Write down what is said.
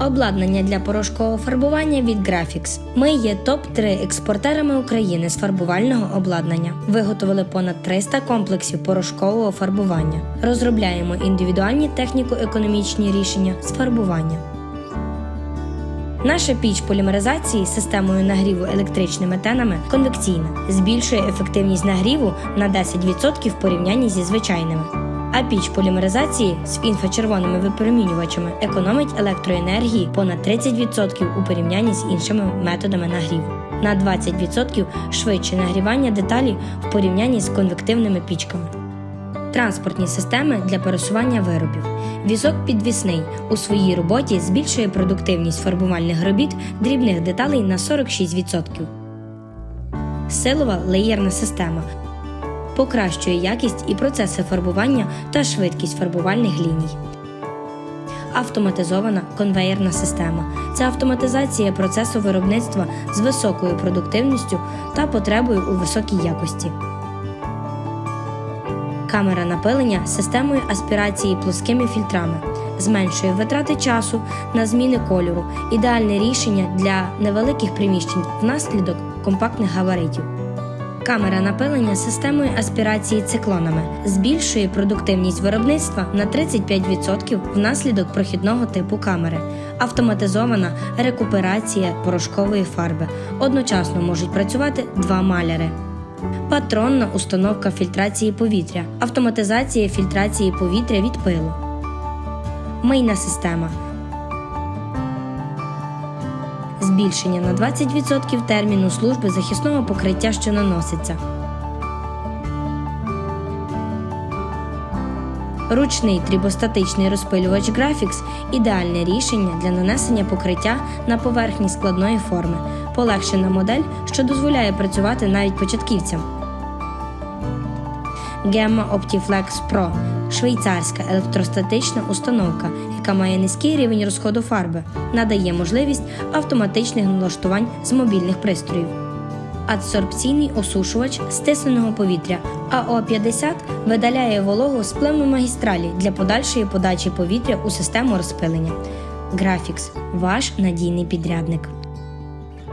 Обладнання для порошкового фарбування від Graphics. Ми є топ-3 експортерами України з фарбувального обладнання. Виготовили понад 300 комплексів порошкового фарбування. Розробляємо індивідуальні техніко-економічні рішення з фарбування. Наша піч полімеризації з системою нагріву електричними тенами конвекційна, збільшує ефективність нагріву на 10% в порівнянні зі звичайними. А піч полімеризації з інфрачервоними випромінювачами економить електроенергії понад 30% у порівнянні з іншими методами нагріву, на 20% швидше нагрівання деталі в порівнянні з конвективними пічками. Транспортні системи для пересування виробів. Візок підвісний у своїй роботі збільшує продуктивність фарбувальних робіт дрібних деталей на 46%. Силова леєрна система покращує якість і процеси фарбування та швидкість фарбувальних ліній. Автоматизована конвеєрна система це автоматизація процесу виробництва з високою продуктивністю та потребою у високій якості. Камера напилення системою аспірації плоскими фільтрами зменшує витрати часу на зміни кольору, ідеальне рішення для невеликих приміщень внаслідок компактних габаритів. Камера напилення системою аспірації циклонами збільшує продуктивність виробництва на 35% внаслідок прохідного типу камери, автоматизована рекуперація порошкової фарби. Одночасно можуть працювати два маляри. Патронна установка фільтрації повітря, автоматизація фільтрації повітря від пилу. Мийна система. Збільшення на 20% терміну служби захисного покриття, що наноситься. Ручний трибостатичний розпилювач Graphics – ідеальне рішення для нанесення покриття на поверхні складної форми, полегшена модель, що дозволяє працювати навіть початківцям. Gemma OptiFlex Pro – швейцарська електростатична установка, яка має низький рівень розходу фарби, надає можливість автоматичних налаштувань з мобільних пристроїв. Адсорбційний осушувач стисненого повітря АО-50 видаляє вологу з пневмомагістралі для подальшої подачі повітря у систему розпилення. Graphics – ваш надійний підрядник.